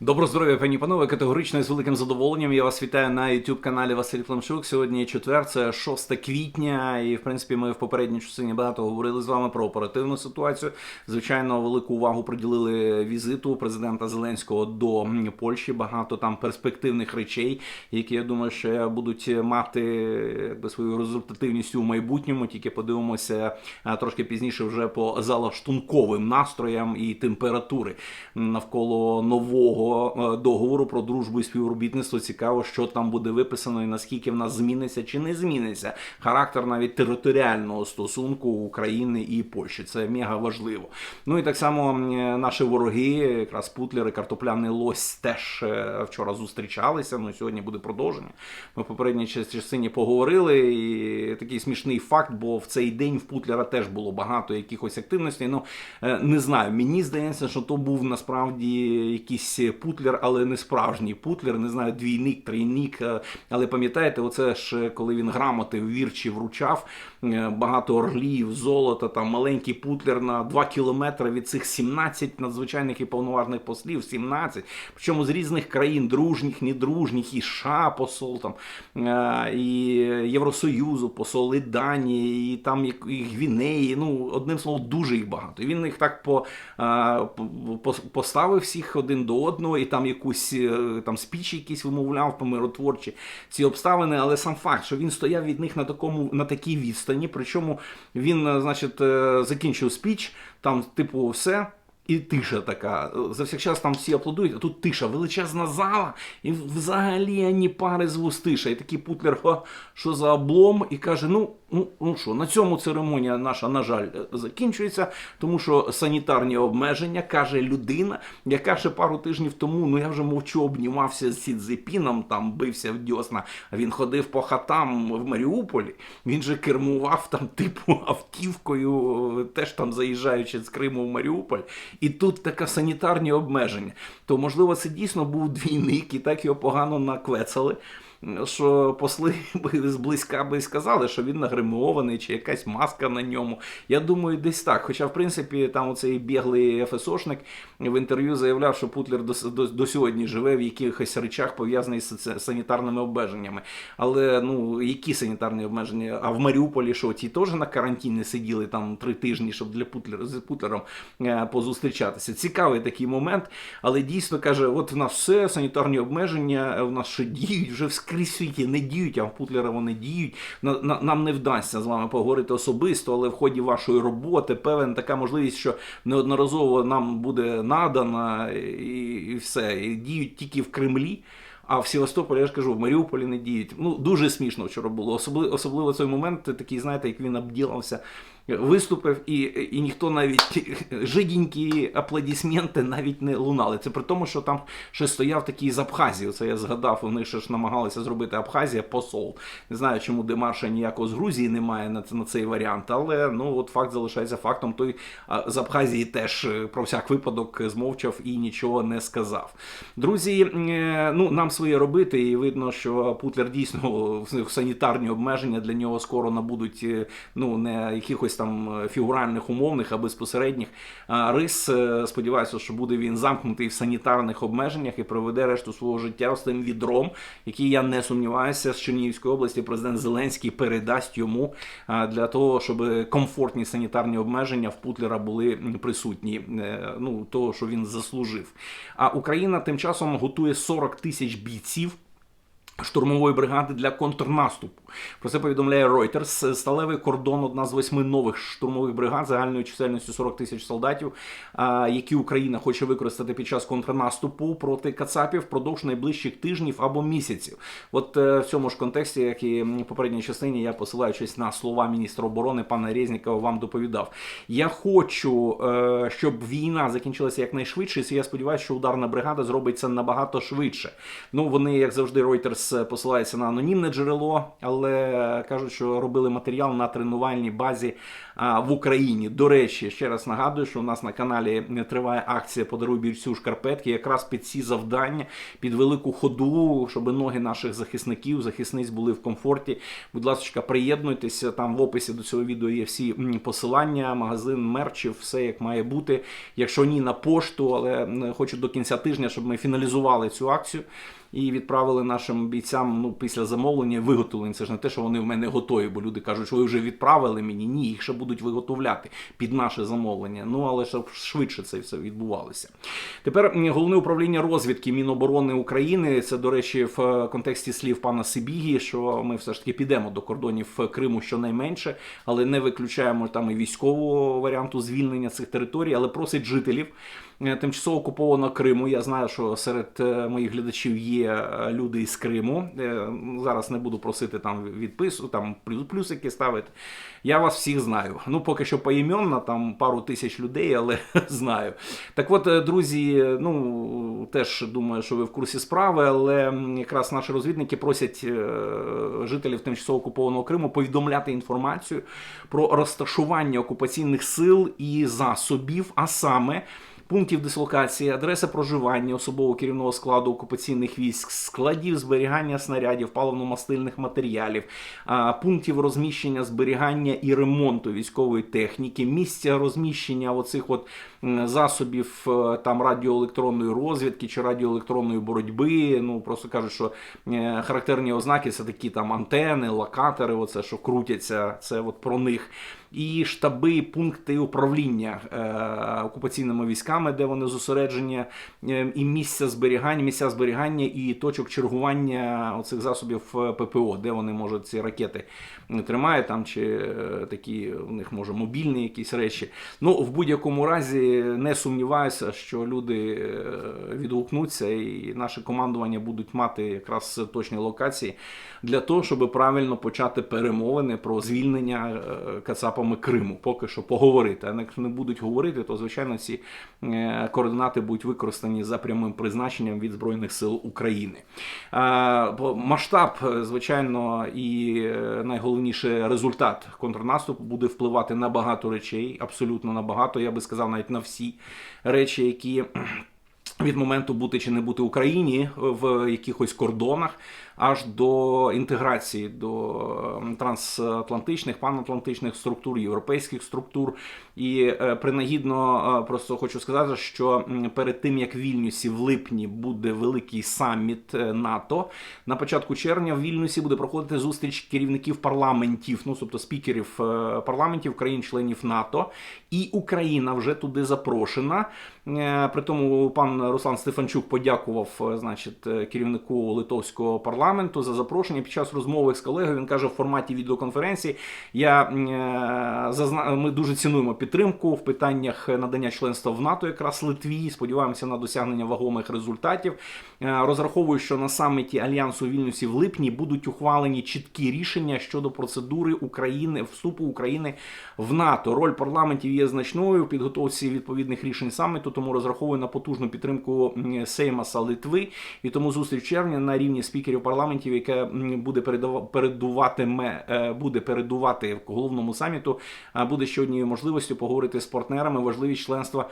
Добро здоров'я, пані панове. Категорично і з великим задоволенням. Я вас вітаю на youtube каналі Василь Фламчук. Сьогодні четвер, це 6 квітня, і в принципі ми в попередній частині багато говорили з вами про оперативну ситуацію. Звичайно, велику увагу приділили візиту президента Зеленського до Польщі. Багато там перспективних речей, які я думаю, ще будуть мати якби свою результативність у майбутньому. Тільки подивимося трошки пізніше вже по залаштунковим настроям і температури навколо нового е, договору про дружбу і співробітництво. Цікаво, що там буде виписано і наскільки в нас зміниться чи не зміниться характер навіть територіального стосунку України і Польщі. Це мега важливо. Ну і так само е, наші вороги, якраз Путлер і картопляний лось, теж е, вчора зустрічалися. Ну сьогодні буде продовження. Ми в попередній час- частині поговорили. І такий смішний факт, бо в цей день в Путлера теж було багато якихось активностей. Ну не знаю. Мені здається, що то був насправді якийсь путлер, але не справжній путлер. Не знаю, двійник, трійник. е, Але пам'ятаєте, оце ж коли він грамоти вірчі вручав, е, багато орлів, золота, там маленький путлер на 2 кілометри від цих 17 надзвичайних і повноважних послів, 17, причому з різних країн, дружніх, недружніх, і США посол там, е, і Євросоюзу, посол Данії, і там і Гвінеї. Ну, одним словом, дуже їх багато. І він їх так по- поставив всіх один до одного, і там якусь е, там спіч якісь вимовляв помиротворчі ці обставини. Але сам факт, що він стояв від них на такому на такій відстані, причому він, е, значить, е, закінчив спіч, там, типу, все. І тиша така. За всіх час там всі аплодують, а тут тиша, величезна зала, і взагалі ані пари з вуст тиша. І такий путлер, що за облом, і каже: ну, ну, ну що, на цьому церемонія наша, на жаль, е, закінчується, тому що санітарні обмеження, каже людина, яка ще пару тижнів тому, ну я вже мовчу, обнімався з Сідзепіном, там бився в дьосна, він ходив по хатам в Маріуполі, він же кермував там, типу, автівкою, е, теж там заїжджаючи з Криму в Маріуполь, і тут таке санітарні обмеження. То, можливо, це дійсно був двійник, і так його погано наквецали. Що посли би зблизька би сказали, що він нагримований, чи якась маска на ньому. Я думаю, десь так. Хоча, в принципі, там оцей біглий ФСОшник в інтерв'ю заявляв, що Путлер до, до, до сьогодні живе в якихось речах пов'язаних з санітарними обмеженнями. Але ну які санітарні обмеження? А в Маріуполі що ті теж на карантині сиділи там три тижні, щоб для Путлера з Путлером е, позустрічатися. Цікавий такий момент, але дійсно каже: от в нас все санітарні обмеження, в нас ще діють, вже вскрізь в світі не діють, а в Путлера вони діють. На- на- Нам не вдасться з вами поговорити особисто, але в ході вашої роботи певен така можливість, що неодноразово нам буде надана і, все. І діють тільки в Кремлі. А в Севастополі, я ж кажу, в Маріуполі не діють. Ну, дуже смішно вчора було. Особливо, особливо цей момент, такий, знаєте, як він обділився, виступив, і, і ніхто навіть жиденькі аплодисменти навіть не лунали. Це при тому, що там ще стояв такий з Абхазії. Це я згадав, вони ще ж намагалися зробити Абхазія посол. Не знаю, чому демарша ніякого з Грузії немає на, на цей варіант, але ну от факт залишається фактом. Той з Абхазії теж е, про всяк випадок змовчав і нічого не сказав. Друзі, е, ну нам своє робити, і видно, що Путлер дійсно санітарні обмеження для нього скоро набудуть е, ну не якихось там е, фігуральних умовних, а безпосередніх рис. Е, Сподіваюся, що буде він замкнутий в санітарних обмеженнях і проведе решту свого життя з тим відром, який я не сумніваюся з Чернігівської області. Президент Зеленський передасть йому для того, щоб комфортні санітарні обмеження в Путлера були присутні. е, Ну того, що він заслужив. А Україна тим часом готує 40 тисяч бійців. Штурмової бригади для контрнаступу. Про це повідомляє Reuters. Сталевий кордон одна з восьми нових штурмових бригад загальною чисельністю 40 тисяч солдатів, які Україна хоче використати під час контрнаступу проти Кацапів впродовж найближчих тижнів або місяців. От е, в цьому ж контексті, як і в попередній частині, я посилаючись на слова міністра оборони пана Резнікова, вам доповідав. Я хочу, е, щоб війна закінчилася якнайшвидше. І я сподіваюся, що ударна бригада зробить це набагато швидше. Ну вони, як завжди, Reuters зараз е, посилається на анонімне джерело, але кажуть, що робили матеріал на тренувальній базі в Україні. До речі, ще раз нагадую, що у нас на каналі триває акція Подаруй бійцю шкарпетки, якраз під ці завдання, під велику ходу, щоб ноги наших захисників, захисниць були в комфорті. Будь ласка, приєднуйтеся. Там в описі до цього відео є всі посилання, магазин мерчів, все як має бути. Якщо ні, на пошту, але хочу до кінця тижня, щоб ми фіналізували цю акцію. І відправили нашим бійцям ну, після замовлення виготовлення. Це ж не те, що вони в мене готові, бо люди кажуть, що ви вже відправили мені. Ні, їх ще будуть виготовляти під наше замовлення. Ну але щоб швидше це все відбувалося. Тепер головне управління розвідки Міноборони України. Це, до речі, в е, контексті слів пана Сибігі, що ми все ж таки підемо до кордонів Криму щонайменше, але не виключаємо там і військового варіанту звільнення цих територій, але просить жителів е, тимчасово окупованого Криму. Я знаю, що серед е, моїх глядачів є е, люди із Криму. Е, Зараз не буду просити там відпису, там плюсики ставити. Я вас всіх знаю. Ну, поки що поіменно, там пару тисяч людей, але знаю. Так от, е, друзі, ну теж думаю, що ви в курсі справи, але якраз наші розвідники просять е, жителів тимчасово окупованого Криму повідомляти інформацію про розташування окупаційних сил і засобів, а саме. Пунктів дислокації, адреси проживання особового керівного складу окупаційних військ, складів зберігання снарядів, паливно-мастильних матеріалів, пунктів розміщення, зберігання і ремонту військової техніки, місця розміщення оцих от засобів е, там радіоелектронної розвідки чи радіоелектронної боротьби. Ну просто кажуть, що е, характерні ознаки це такі там антени, локатори, оце що крутяться, це от про них. І штаби, пункти управління е, окупаційними військами, де вони зосереджені, е, і місця зберігання, місця зберігання і точок чергування оцих засобів е, ППО, де вони можуть ці ракети е, тримають там, чи е, такі у них може мобільні якісь речі. Ну в будь-якому разі не сумніваюся, що люди е, відгукнуться, і наше командування будуть мати якраз точні локації для того, щоб правильно почати перемовини про звільнення е, Кацапами Криму. Поки що поговорити. А якщо не будуть говорити, то звичайно ці е, координати будуть використані за прямим призначенням від Збройних сил України. Масштаб, звичайно, і найголовніше результат контрнаступу буде впливати на багато речей, абсолютно на багато. Я би сказав, навіть на всі речі, які. Від моменту бути чи не бути Україні в якихось кордонах аж до інтеграції до трансатлантичних, панатлантичних структур, європейських структур. І е, принагідно е, просто хочу сказати, що перед тим як в Вільнюсі в липні буде великий саміт е, НАТО, на початку червня в Вільнюсі буде проходити зустріч керівників парламентів, ну тобто спікерів парламентів країн-членів НАТО, і Україна вже туди запрошена. При тому пан Руслан Стефанчук подякував, значить, керівнику литовського парламенту за запрошення. Під час розмови з колегою він каже в форматі відеоконференції. Я е, зазна... Ми дуже цінуємо підтримку в питаннях надання членства в НАТО, якраз Литві. Сподіваємося на досягнення вагомих результатів. Е, Розраховую, що на саміті альянсу Вільнюсі в липні будуть ухвалені чіткі рішення щодо процедури України вступу України в НАТО. Роль парламентів є значною в підготовці відповідних рішень саміту, тому розраховую на потужну підтримку Сеймаса Литви. І тому зустріч в червні на рівні спікерів парламентів, яке буде передуватиме, е, буде передувати головному саміту, а буде ще однією можливістю поговорити з партнерами важливість членства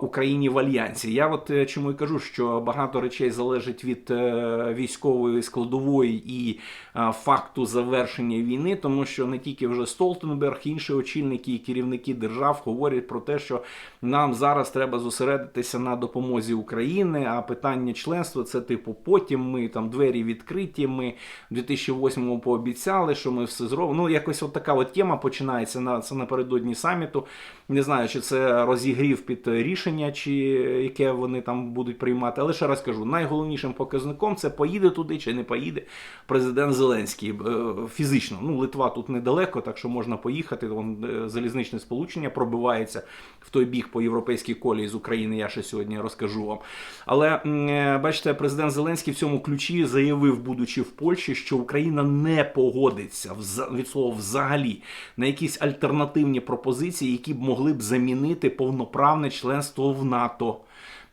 Україні в альянсі. Я от е, чому і кажу, що багато речей залежить від е, військової складової і е, факту завершення війни, тому що не тільки вже Столтенберг, інші очільники і керівники держав говорять про те, що нам зараз треба зосередитися на допомозі України. А питання членства це типу потім ми там двері відкриті. Ми в 2008-му пообіцяли, що ми все зробимо. Ну якось от така от тема починається на це напередодні саміту. Не знаю, чи це розігрів під рішення, чи яке вони там будуть приймати. Але ще раз кажу, найголовнішим показником це поїде туди чи не поїде президент Зеленський. Е, Фізично, ну Литва тут недалеко, так що можна поїхати. Вон е, залізничне сполучення пробивається в той біг по європейській колії з України. Я ще сьогодні розкажу вам. Але е, бачите, президент Зеленський в цьому ключі заявив, будучи в Польщі, що Україна не погодиться від слова взагалі на якісь альтернативні пропозиції, які б могли б замінити повноправне членство в НАТО.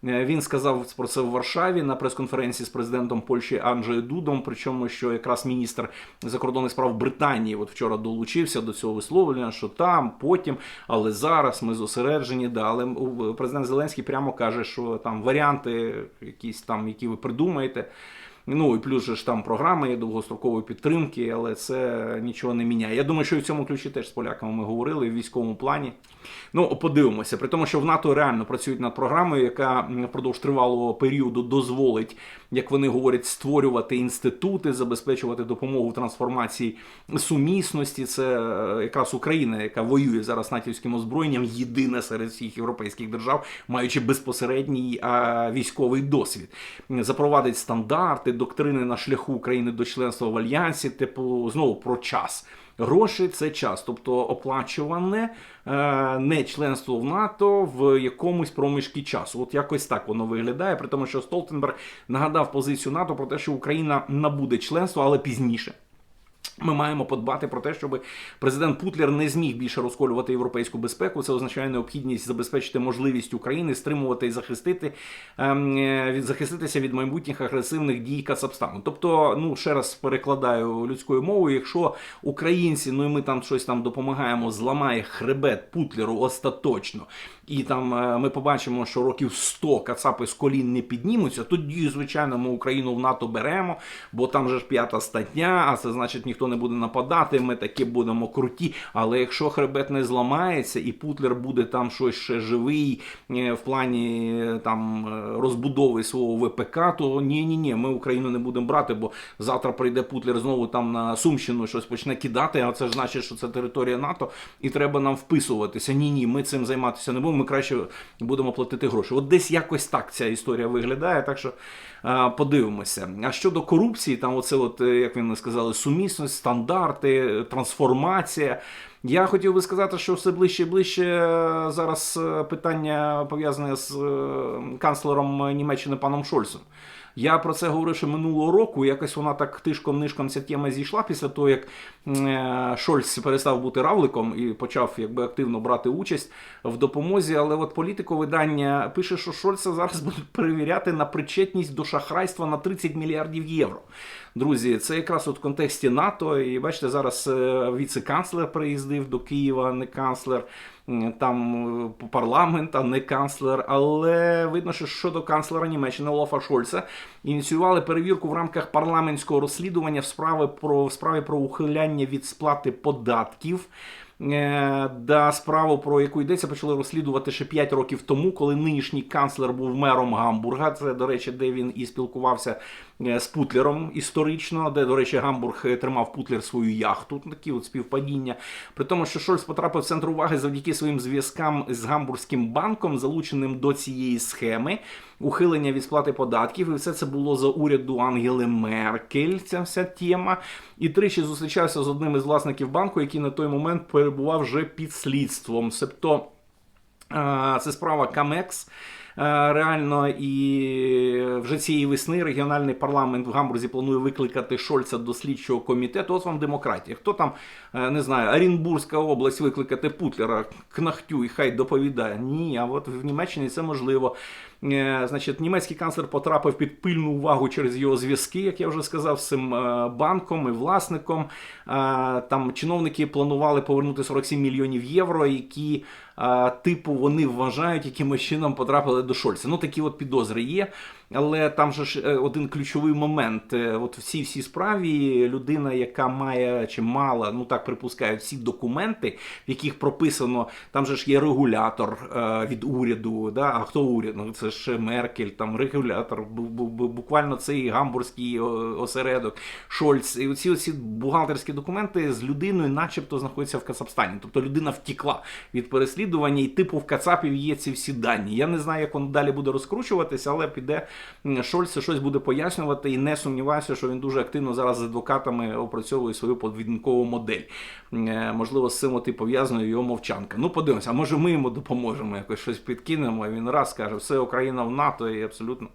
Е, Він сказав про це в Варшаві на прес-конференції з президентом Польщі Анджею Дудом. Причому, що якраз міністр закордонних справ Британії от вчора долучився до цього висловлення, що там, потім, але зараз ми зосереджені. Да, але президент Зеленський прямо каже, що там варіанти, якісь там, які ви придумаєте. Ну і плюс же ж там програма є довгострокової підтримки, але це нічого не міняє. Я думаю, що і в цьому ключі теж з поляками ми говорили в військовому плані. Ну, подивимося, при тому, що в НАТО реально працюють над програмою, яка впродовж тривалого періоду дозволить, як вони говорять, створювати інститути, забезпечувати допомогу в трансформації сумісності. Це е, якраз Україна, яка воює зараз натівським озброєнням, єдина серед всіх європейських держав, маючи безпосередній військовий досвід, запровадить стандарти, доктрини на шляху України до членства в альянсі, типу знову про час. Гроші це час, тобто оплачуване е, не членство в НАТО в якомусь проміжки часу. От якось так воно виглядає, при тому, що Столтенберг нагадав позицію НАТО про те, що Україна набуде членство, але пізніше. Ми маємо подбати про те, щоб президент Путлер не зміг більше розколювати європейську безпеку. Це означає необхідність забезпечити можливість України стримувати і захистити ем, е, від захиститися від майбутніх агресивних дій Кацапстану. Тобто, ну ще раз перекладаю людською мовою, якщо українці, ну і ми там щось там допомагаємо, зламає хребет Путлеру остаточно, і там е, ми побачимо, що років 100 Кацапи з колін не піднімуться, тоді, звичайно, ми Україну в НАТО беремо, бо там же ж п'ята стаття, а це значить ніхто не буде нападати. Ми таки будемо круті. Але якщо хребет не зламається і Путлер буде там щось ще живий е, в плані е, там е, розбудови свого ВПК, то ні, ні, ні, ми Україну не будемо брати, бо завтра прийде Путлер знову там на Сумщину щось почне кидати. А це ж значить, що це територія НАТО, і треба нам вписуватися. Ні, ні, ми цим займатися не будемо. Ми краще будемо платити гроші. От десь якось так ця історія виглядає. Так що подивимося. А щодо корупції, там оце, от як вони сказали, сумісність, стандарти, трансформація. Я хотів би сказати, що все ближче і ближче е, зараз е, питання пов'язане з е, канцлером Німеччини паном Шольцем. Я про це говорив ще минулого року. Якось вона так тишком-нишком ця тема зійшла після того, як Шольц перестав бути равликом і почав якби активно брати участь в допомозі. Але от політико видання пише, що Шольца зараз будуть перевіряти на причетність до шахрайства на 30 мільярдів євро. Друзі, це якраз от в контексті НАТО. І бачите, зараз е, віце-канцлер приїздив до Києва, не канцлер. Там е, парламент, а не канцлер. Але видно, що щодо канцлера Німеччини Олафа Шольца ініціювали перевірку в рамках парламентського розслідування в справи про в справі про ухиляння від сплати податків. Е, Да, справу, про яку йдеться, почали розслідувати ще 5 років тому, коли нинішній канцлер був мером Гамбурга. Це, до речі, де він і спілкувався з Путлером історично, де, до речі, Гамбург е, тримав Путлер свою яхту. Такі от співпадіння. При тому, що Шольц потрапив в центр уваги завдяки своїм зв'язкам з Гамбурзьким банком, залученим до цієї схеми. Ухилення від сплати податків, і все це було за уряду Ангели Меркель. Ця вся тема. І тричі зустрічався з одним із власників банку, який на той момент перебував вже під слідством. Себто е, це справа Камекс. Е, Реально, і вже цієї весни регіональний парламент в Гамбурзі планує викликати Шольца до слідчого комітету. От вам демократія. Хто там е, не знаю, Оренбурзька область викликати Путлера, Кнахтю і хай доповідає. Ні, а от в Німеччині це можливо. Е, Значить, німецький канцлер потрапив під пильну увагу через його зв'язки, як я вже сказав, з цим е, банком і власником. Е, Там чиновники планували повернути 47 мільйонів євро, які типу вони вважають, якимось чином потрапили до Шольца. Ну такі от підозри є. Але там же ж е, один ключовий момент. Е, От всі всі справі людина, яка має чи мала, ну так припускають, всі документи, в яких прописано, там же ж є регулятор е, від уряду. Да? А хто уряд? Ну це ж Меркель, там регулятор, бу- бу- бу- буквально цей гамбурзький осередок, Шольц. І оці оці бухгалтерські документи з людиною, начебто, знаходяться в Кацапстані. Тобто людина втікла від переслідування, і типу в Кацапів є ці всі дані. Я не знаю, як воно далі буде розкручуватися, але піде Шольц щось буде пояснювати, і не сумніваюся, що він дуже активно зараз з адвокатами опрацьовує свою подвідникову модель. Е, Можливо, з цим от і пов'язана його мовчанка. Ну, подивимося, а може ми йому допоможемо, якось щось підкинемо. і Він раз каже, все Україна в НАТО і абсолютно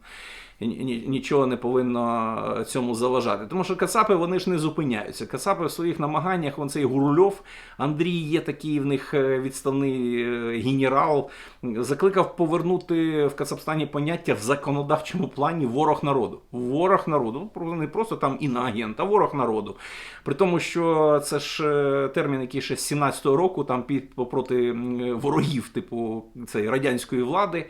нічого не повинно цьому заважати. Тому що Кацапи вони ж не зупиняються. Кацапи в своїх намаганнях, вон цей Гурульов, Андрій є такий в них е, відставний е, генерал, закликав повернути в Кацапстані поняття в законодавчому плані ворог народу. Ворог народу, Ну, не просто там інагент, а ворог народу. При тому, що це ж е, термін, який ще з 17-го року там під проти ворогів, типу цієї радянської влади.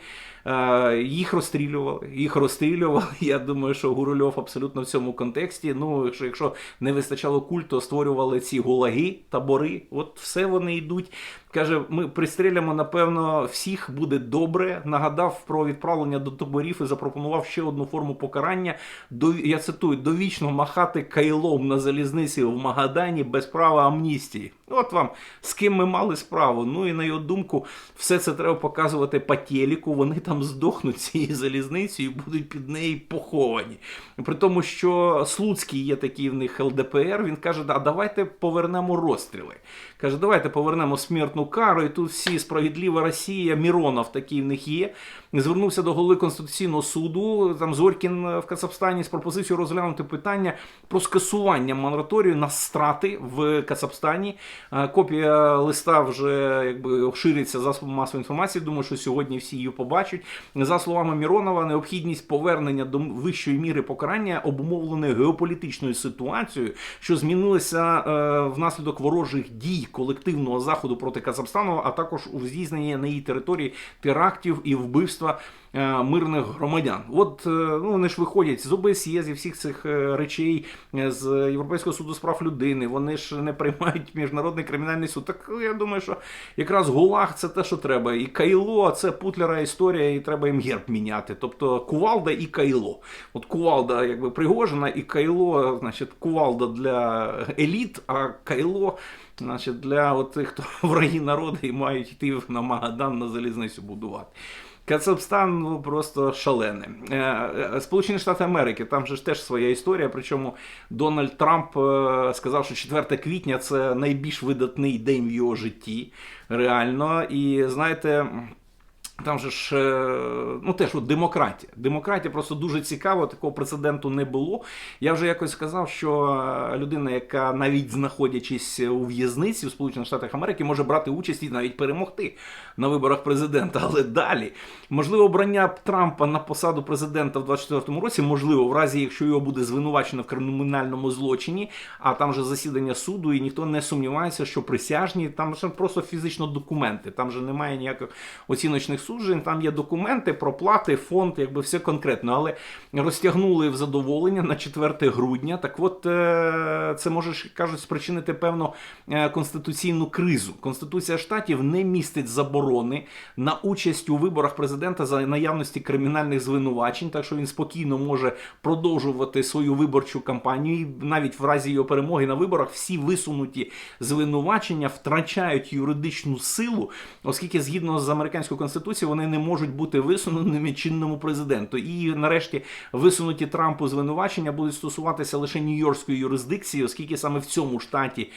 Е, Їх розстрілювали, їх розстрілювали. Я думаю, що Гурульов абсолютно в цьому контексті. Ну, якщо, якщо не вистачало культу, створювали ці гулаги, табори. От все вони йдуть. Каже, ми пристрілямо, напевно, всіх буде добре. Нагадав про відправлення до таборів і запропонував ще одну форму покарання. До, я цитую, довічно махати кайлом на залізниці в Магадані без права амністії. От вам з ким ми мали справу. Ну і на його думку, все це треба показувати по телеку. Вони там здохнуть цією залізницею і будуть під нею поховані. При тому, що Слуцький є такий в них ЛДПР. Він каже: а давайте повернемо розстріли. Каже, давайте повернемо смертну кару. І тут всі справедлива Росія, Міронов такий в них є. Звернувся до голови Конституційного суду. Там Зорькін в Кацапстані з пропозицією розглянути питання про скасування мораторію на страти в Кацапстані. Копія листа вже якби шириться засобом масової інформації. Думаю, що сьогодні всі її побачать. За словами Міронова, необхідність повернення до вищої міри покарання обумовлене геополітичною ситуацією, що змінилася е, внаслідок ворожих дій колективного заходу проти Казахстану, а також у здійсненні на її території терактів і вбивства мирних громадян. От е, ну вони ж виходять з ОБСЄ, зі всіх цих е, речей е, з Європейського суду з прав людини. Вони ж не приймають міжнародний кримінальний суд. Так я думаю, що якраз ГУЛАГ це те, що треба. І Кайло це Путлера історія, і треба їм герб міняти. Тобто Кувалда і Кайло. От Кувалда якби Пригожина, і Кайло, значить, Кувалда для еліт, а Кайло. Значить, для тих, хто враги народу і мають йти на Магадан на залізницю будувати. Кацапстан ну, просто шалений. Е, е, Сполучені Штати Америки, там же ж теж своя історія. Причому Дональд Трамп е, сказав, що 4 квітня це найбільш видатний день в його житті. Реально. І знаєте. Там же ж е, ну теж от демократія. Демократія просто дуже цікаво, такого прецеденту не було. Я вже якось сказав, що е, людина, яка навіть знаходячись у в'язниці в Сполучених Штатах Америки, може брати участь і навіть перемогти на виборах президента. Але далі можливо обрання Трампа на посаду президента в 24-му році, можливо, в разі, якщо його буде звинувачено в кримінальному злочині, а там же засідання суду, і ніхто не сумнівається, що присяжні там ж просто фізично документи. Там же немає ніяких оціночних суджень, там є документи, проплати, фонд, якби все конкретно. Але розтягнули в задоволення на 4 грудня. Так от е, це може кажуть спричинити певну е, конституційну кризу. Конституція штатів не містить заборони на участь у виборах президента за наявності кримінальних звинувачень, так що він спокійно може продовжувати свою виборчу кампанію. І навіть в разі його перемоги на виборах всі висунуті звинувачення втрачають юридичну силу, оскільки згідно з американською конституцією вони не можуть бути висуненими чинному президенту. І нарешті висунуті Трампу звинувачення будуть стосуватися лише нью-йоркської юрисдикції, оскільки саме в цьому штаті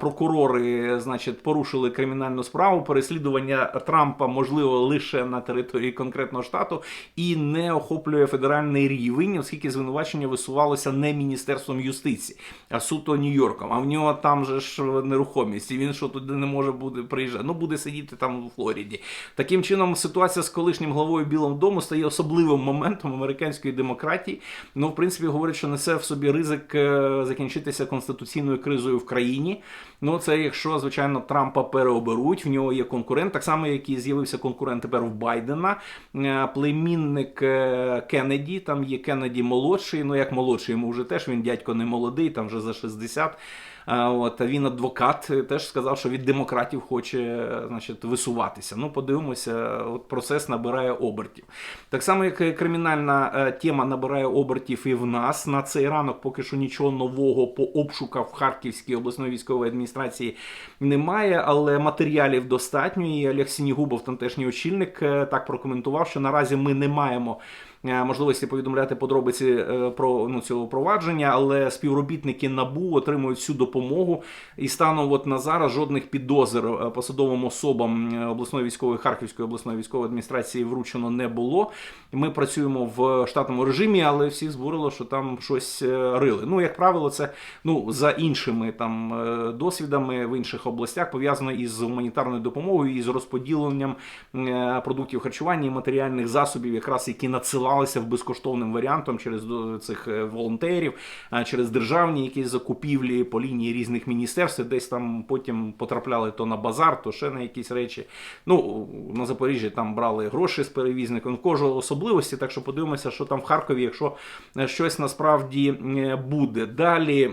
прокурори, значить, порушили кримінальну справу. Переслідування Трампа можливо лише на території конкретного штату і не охоплює федеральний рівень, оскільки звинувачення висувалося не міністерством юстиції, а суто Нью-Йорком. А в нього там же ж нерухомість, і він що туди не може буде приїжджати. Ну буде сидіти там у Флориді. Таким чином, ситуація з колишнім главою Білого Дому стає особливим моментом американської демократії. Ну, в принципі, говорять, що несе в собі ризик е, закінчитися конституційною кризою в країні. Ну, це якщо, звичайно, Трампа переоберуть, в нього є конкурент, так само, як і з'явився конкурент тепер в Байдена, Е, племінник е, Кеннеді, там є Кеннеді молодший, ну як молодший, йому вже теж він дядько не молодий, там вже за 60. От він адвокат е, теж сказав, що від демократів хоче е, значить, висуватися. Ну, подивимося, от процес набирає обертів. Так само, як кримінальна е, тема набирає обертів і в нас на цей ранок, поки що нічого нового по обшуках в Харківській обласної військової адміністрації немає, але матеріалів достатньо. І Олег Сінігубов, тамтешній очільник, так прокоментував, що наразі ми не маємо можливості повідомляти подробиці е, про ну, цього провадження, але співробітники НАБУ отримують всю допомогу. І станом от на зараз жодних підозр е, посадовим особам е, обласної військової Харківської обласної військової адміністрації вручено не було. Ми працюємо в штатному режимі, але всі збурило, що там щось е, рили. Ну, як правило, це ну за іншими там е, досвідами в інших областях пов'язано із гуманітарною допомогою і з розподіленням е, продуктів харчування і матеріальних засобів, якраз які надсилалися в безкоштовним варіантом через цих е, волонтерів, е, через державні якісь закупівлі по лінії різних міністерств, десь там потім потрапляли то на базар, то ще на якісь речі. Ну на Запоріжжі там брали гроші з перевізником. Кожного особливості, так що подивимося, що там в Харкові, якщо е, щось насправді е, буде. Далі.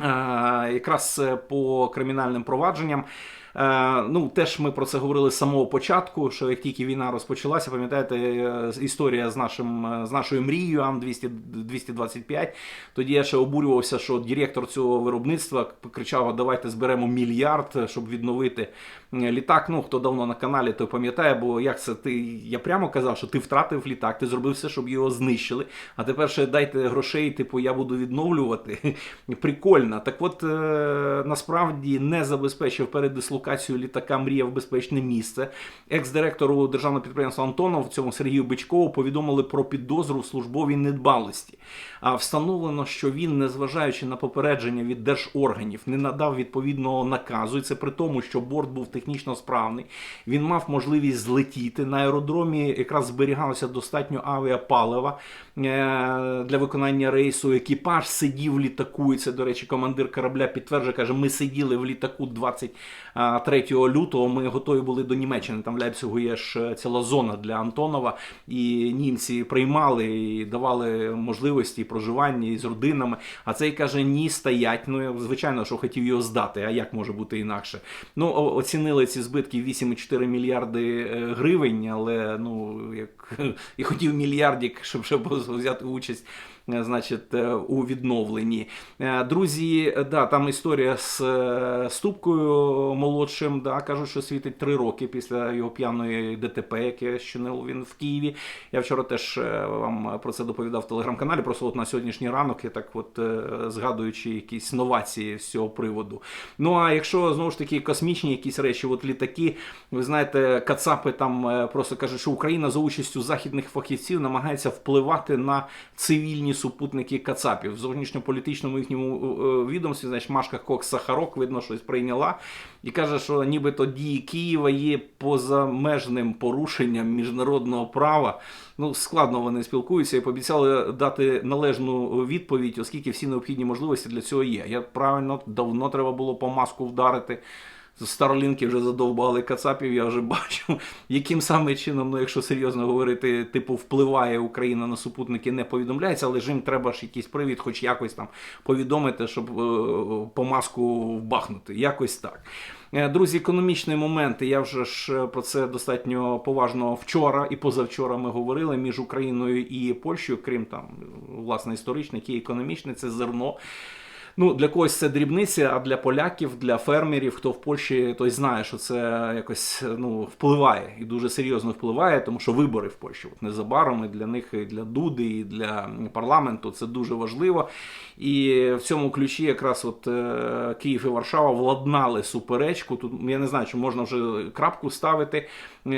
Е, якраз е, по кримінальним провадженням. Е, Ну, теж ми про це говорили з самого початку, що як тільки війна розпочалася, пам'ятаєте, е, історія з нашим е, з нашою мрією Ам-200 225. Тоді я ще обурювався, що директор цього виробництва кричав: давайте зберемо мільярд, щоб відновити літак. Ну, хто давно на каналі, той пам'ятає, бо як це ти. Я прямо казав, що ти втратив літак, ти зробив все, щоб його знищили. А тепер ще дайте грошей, типу, я буду відновлювати. Прикольно. Так от насправді не забезпечив передислокацію літака Мрія в безпечне місце. Екс-директору державного підприємства Антонов, цьому Сергію Бичкову, повідомили про підозру в службовій недбалості. А встановлено, що він, незважаючи на попередження від держорганів, не надав відповідного наказу. І це при тому, що борт був технічно справний. Він мав можливість злетіти на аеродромі. Якраз зберігалося достатньо авіапалива е, для виконання рейсу. Екіпаж сидів літаку. І це, до речі, командир корабля підтверджує, каже: ми сиділи в літаку 23 лютого. Ми готові були до Німеччини. Там в Лейпцигу є ж ціла зона для Антонова, і німці приймали і давали можливості проживання із родинами. А цей каже: ні, стоять. Ну звичайно, що хотів його здати. А як може бути інакше? Ну оцінили ці збитки 8,4 мільярди е, гривень, але ну як і хотів мільярдік, щоб, щоб взяти участь. Е, Значить, е, у відновленні. Е, Друзі, да, там історія з Ступкою молодшим. Да, кажуть, що світить три роки після його п'яної ДТП, яке щинив він в Києві. Я вчора теж вам про це доповідав в телеграм-каналі. Просто от на сьогоднішній ранок я так, от згадуючи якісь новації з цього приводу. Ну а якщо знову ж таки космічні якісь речі, от літаки, ви знаєте, Кацапи там просто кажуть, що Україна за участю західних фахівців намагається впливати на цивільні супутники Кацапів в зовнішньополітичному їхньому е, е, відомстві. Значить, Машка Кокс Сахарок, видно, щось прийняла і каже, що нібито дії Києва є позамежним порушенням міжнародного права. Ну, складно вони спілкуються і пообіцяли дати належну відповідь, оскільки всі необхідні можливості для цього є. Я правильно давно треба було по маску вдарити. Старлінки вже задовбали Кацапів, я вже бачу, яким саме чином, ну якщо серйозно говорити, типу впливає Україна на супутники, не повідомляється, але ж їм треба ж якийсь привід, хоч якось там повідомити, щоб е, по маску вбахнути. Якось так. Е, Друзі, економічні моменти. Я вже ж е, про це достатньо поважно вчора і позавчора ми говорили між Україною і Польщею, крім там власне історичних і економічне, це зерно. Ну, для когось це дрібниця, а для поляків, для фермерів, хто в Польщі, той знає, що це якось ну, впливає і дуже серйозно впливає, тому що вибори в Польщі от незабаром і для них, і для Дуди, і для парламенту це дуже важливо. І в цьому ключі якраз от е, Київ і Варшава владнали суперечку. Тут я не знаю, чи можна вже крапку ставити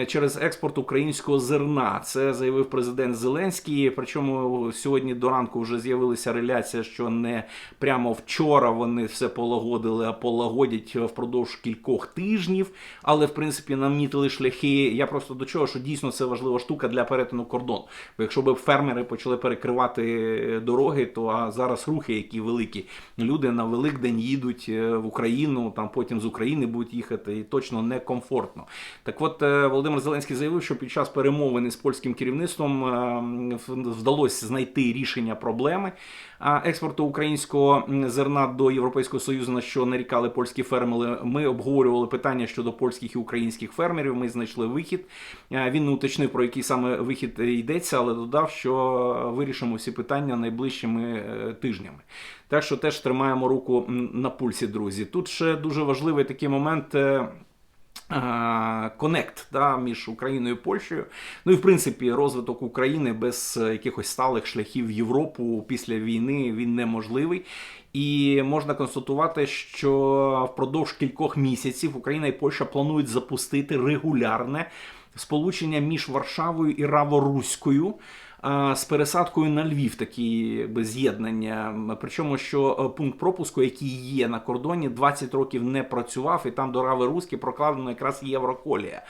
через експорт українського зерна. Це заявив президент Зеленський. Причому сьогодні до ранку вже з'явилася реляція, що не прямо вчора вони все полагодили, а полагодять впродовж кількох тижнів. Але в принципі намітили шляхи. Я просто до чого, що дійсно це важлива штука для перетину кордону. Бо якщо б фермери почали перекривати дороги, то а зараз рухи, які великі, люди на Великдень їдуть е, в Україну, там потім з України будуть їхати, і точно некомфортно. Так от е, Володимир Зеленський заявив, що під час перемовини з польським керівництвом е, вдалося знайти рішення проблеми експорту українського зерна до Європейського Союзу, на що нарікали польські фермери. Ми обговорювали питання щодо польських і українських фермерів. Ми знайшли вихід. Е, Він не уточнив про який саме вихід йдеться, але додав, що вирішимо всі питання найближчими е, тижнями. Так що теж тримаємо руку на пульсі, друзі. Тут ще дуже важливий такий момент. Е, конект да, між Україною і Польщею. Ну і в принципі розвиток України без е, якихось сталих шляхів в Європу після війни він неможливий. І можна констатувати, що впродовж кількох місяців Україна і Польща планують запустити регулярне сполучення між Варшавою і Раворуською. З пересадкою на Львів такі з'єднання. Причому, що е, пункт пропуску, який є на кордоні, 20 років не працював, і там до Рави Руськи прокладено якраз Євроколія.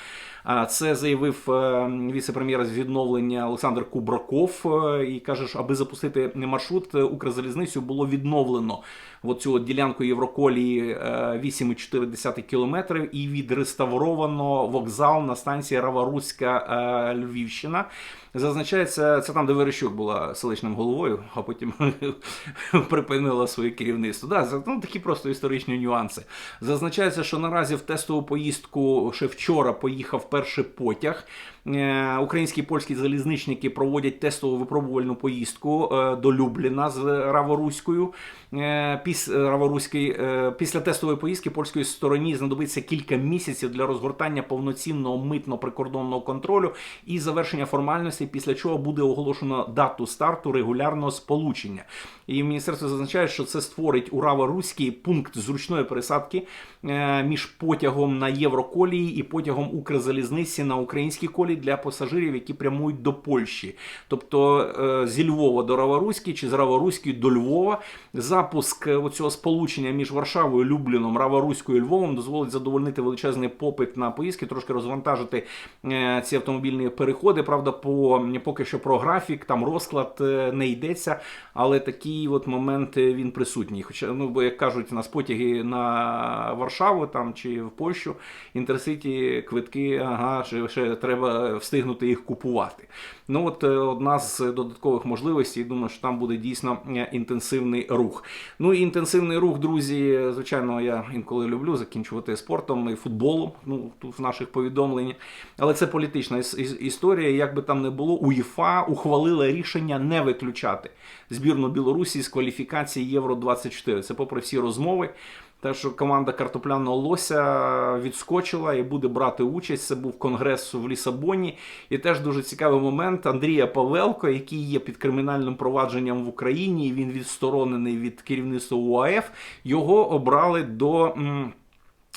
Це заявив е, віце-прем'єр з відновлення Олександр Кубраков е, і каже, що аби запустити маршрут, Укрзалізницю було відновлено оцю от ділянку Євроколії е, 8,4 кілометрів і відреставровано вокзал на станції Раваруська е, Львівщина. Зазначається, це там, де Верещук була селищним головою, а потім припинила своє керівництво. Да, ну, такі просто історичні нюанси. Зазначається, що наразі в тестову поїздку ще вчора поїхав перший потяг. Е, Українські і польські залізничники проводять тестову випробувальну поїздку е, до Любліна з Раворуською. Е, Піс, після тестової поїздки польської стороні знадобиться кілька місяців для розгортання повноцінного митно-прикордонного контролю і завершення формальностей, після чого буде оголошено дату старту регулярного сполучення. І міністерство зазначає, що це створить у Раворуській пункт зручної пересадки між потягом на Євроколії і потягом Укрзалізниці на українській колії для пасажирів, які прямують до Польщі. Тобто е, зі Львова до Раворуської чи з Раворуської до Львова. Запуск е, цього сполучення між Варшавою, Любліном, Раворуською і Львовом дозволить задовольнити величезний попит на поїздки, трошки розвантажити е, ці автомобільні переходи. Правда, по поки що про графік, там розклад не йдеться, але такий от момент він присутній. Хоча, ну бо як кажуть, у нас потяги на Варшаву там чи в Польщу, інтерситі квитки, ага, ще, ще треба встигнути їх купувати. Ну от е, одна з додаткових можливостей. Думаю, що там буде дійсно е, інтенсивний рух. Ну і інтенсивний рух, друзі. Звичайно, я інколи люблю закінчувати спортом і футболом. Ну тут в наших повідомленнях. Але це політична іс- іс- історія. Як би там не було, УЄФА ухвалила рішення не виключати збірну Білорусі з кваліфікації Євро 24 Це попри всі розмови. Те, що команда картопляного лося відскочила і буде брати участь. Це був конгрес в Лісабоні. І теж дуже цікавий момент. Андрія Павелко, який є під кримінальним провадженням в Україні, він відсторонений від керівництва УАФ. Його обрали до.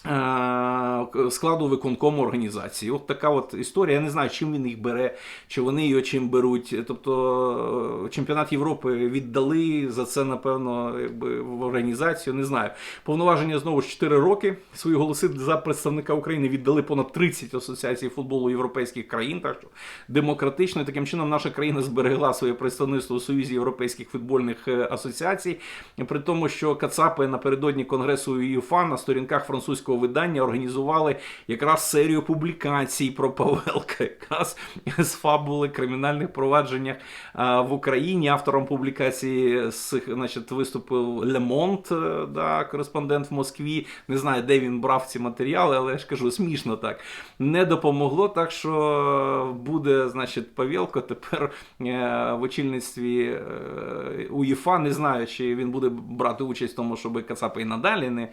Е, Складу виконкому організації. От така от історія. Я не знаю, чим він їх бере, чи вони його чим беруть. Тобто е, чемпіонат Європи віддали за це, напевно, якби в організацію. Не знаю. Повноваження знову ж 4 роки. Свої голоси за представника України віддали понад 30 асоціацій футболу європейських країн. Так що демократично таким чином наша країна зберегла своє представництво у Союзі європейських футбольних е, асоціацій. При тому, що Кацапи напередодні конгресу ЮЄФА на сторінках французького видання організували якраз серію публікацій про Павелка, якраз з фабули кримінальних провадженнях в Україні. Автором публікації значить, виступив Лемонт, да, кореспондент в Москві. Не знаю, де він брав ці матеріали, але я ж кажу, смішно так. Не допомогло, так що буде, значить, Павелко тепер е, в очільництві е, УЄФА. Не знаю, чи він буде брати участь в тому, щоб Кацапи і надалі не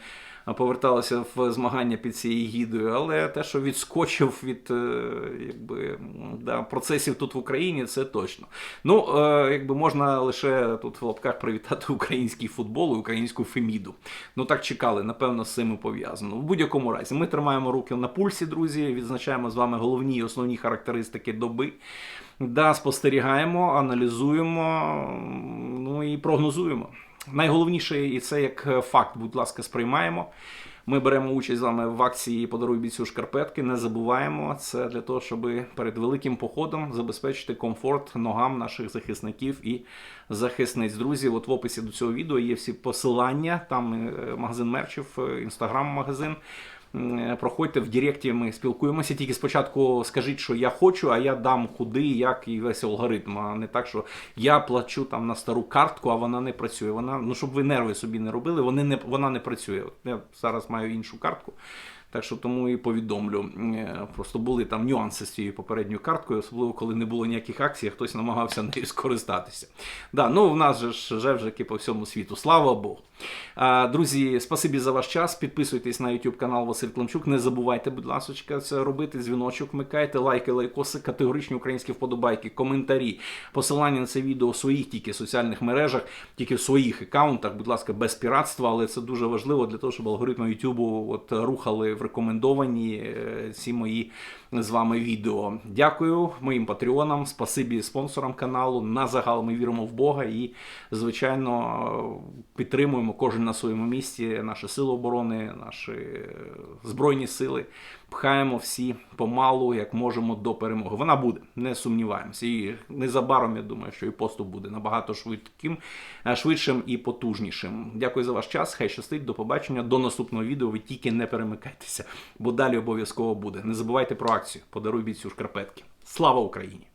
поверталися в змагання під цією гідою, але те, що відскочив від е, якби, да, процесів тут в Україні, це точно. Ну, е, якби можна лише тут в лапках привітати український футбол і українську феміду. Ну так чекали, напевно, з цим і пов'язано. В будь-якому разі, ми тримаємо руки на пульсі, друзі. Відзначаємо з вами головні і основні характеристики доби. Да, спостерігаємо, аналізуємо, ну і прогнозуємо. Найголовніше, і це як е, факт, будь ласка, сприймаємо. Ми беремо участь з вами в акції Подаруй бійцю шкарпетки. Не забуваємо це для того, щоб перед великим походом забезпечити комфорт ногам наших захисників і захисниць. Друзі, от в описі до цього відео є всі посилання. Там е, магазин мерчів, інстаграм-магазин. Проходьте в Директі, ми спілкуємося. Тільки спочатку скажіть, що я хочу, а я дам куди, як і весь алгоритм. А не так, що я плачу там на стару картку, а вона не працює. Вона, ну щоб ви нерви собі не робили, вони не, вона не працює. Я зараз маю іншу картку. Так що тому і повідомлю. Просто були там нюанси з цією попередньою карткою, особливо коли не було ніяких акцій, хтось намагався нею скористатися. Да, ну в нас же ж жевжики по всьому світу. Слава Богу. Друзі, спасибі за ваш час. Підписуйтесь на YouTube канал Василь Климчук. Не забувайте, будь ласка, це робити. Дзвіночок вмикайте, лайки, лайкоси, категоричні українські вподобайки, коментарі, посилання на це відео у своїх тільки соціальних мережах, тільки в своїх аккаунтах, будь ласка, без піратства, але це дуже важливо для того, щоб алгоритми YouTube от рухали в рекомендовані е, ці мої з вами відео. Дякую моїм патреонам, спасибі спонсорам каналу. На загал ми віримо в Бога і, звичайно, підтримуємо кожен на своєму місці наші сили оборони, наші е, збройні сили. Пхаємо всі помалу, як можемо до перемоги. Вона буде, не сумніваємося. І незабаром я думаю, що і поступ буде набагато швидким, е, швидшим і потужнішим. Дякую за ваш час. Хай щастить. До побачення. До наступного відео. Ви тільки не перемикайтеся, бо далі обов'язково буде. Не забувайте про акцію. Подаруй бійцю шкарпетки. Слава Україні!